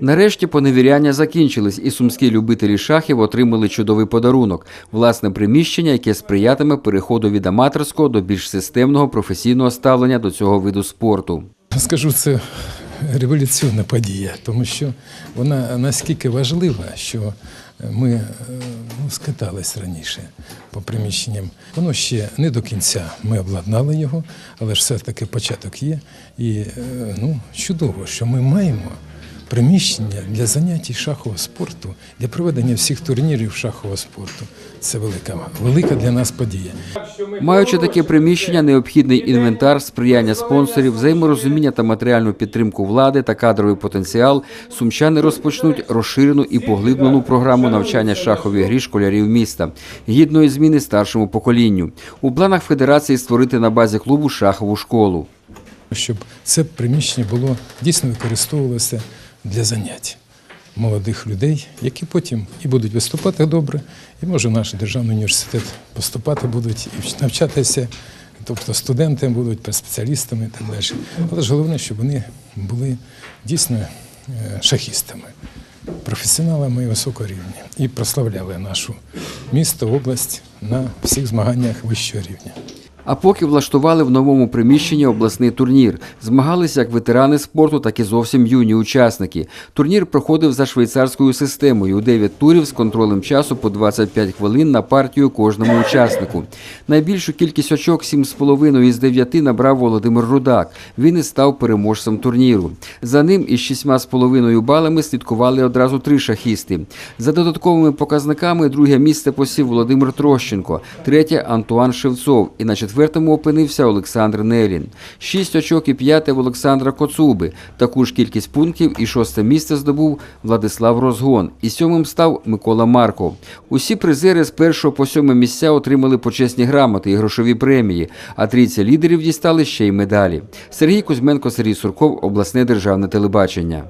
Нарешті поневіряння закінчились, і сумські любителі шахів отримали чудовий подарунок власне приміщення, яке сприятиме переходу від аматорського до більш системного професійного ставлення до цього виду спорту. Скажу, це революційна подія, тому що вона наскільки важлива, що ми е, ну, скатались раніше по приміщенням. Воно ще не до кінця. Ми обладнали його, але ж все-таки початок є. І е, ну, чудово, що ми маємо приміщення для заняття шахового спорту, для проведення всіх турнірів шахового спорту. Це велика, велика для нас подія. Маючи таке приміщення, необхідний інвентар, сприяння спонсорів, взаєморозуміння та матеріальну підтримку влади та кадровий потенціал, сумчани розпочнуть розширену і поглиблену програму навчання шаховій грі школярів міста, гідної зміни старшому поколінню. У планах федерації створити на базі клубу шахову школу. Щоб це приміщення було дійсно використовувалося для занять молодих людей, які потім і будуть виступати добре, і може наш державний університет поступати будуть і навчатися. Тобто студенти будуть спеціалістами і так далі. Але ж головне, щоб вони були дійсно е, шахістами, професіоналами високого рівня і прославляли нашу місто, область на всіх змаганнях вищого рівня. А поки влаштували в новому приміщенні обласний турнір. Змагалися як ветерани спорту, так і зовсім юні учасники. Турнір проходив за швейцарською системою у 9 турів з контролем часу по 25 хвилин на партію кожному учаснику. Найбільшу кількість очок 7,5 із 9 набрав Володимир Рудак. Він і став переможцем турніру. За ним із 6,5 балами слідкували одразу три шахісти. За додатковими показниками друге місце посів Володимир Трощенко, третє Антуан Шевцов і на четвертому опинився Олександр Нелін. Шість очок і п'яте в Олександра Коцуби. Таку ж кількість пунктів і шосте місце здобув Владислав Розгон. І сьомим став Микола Марков. Усі призери з першого по сьоме місця отримали почесні грамоти і грошові премії, а трійця лідерів дістали ще й медалі. Сергій Кузьменко, Сергій Сурков, обласне державне телебачення.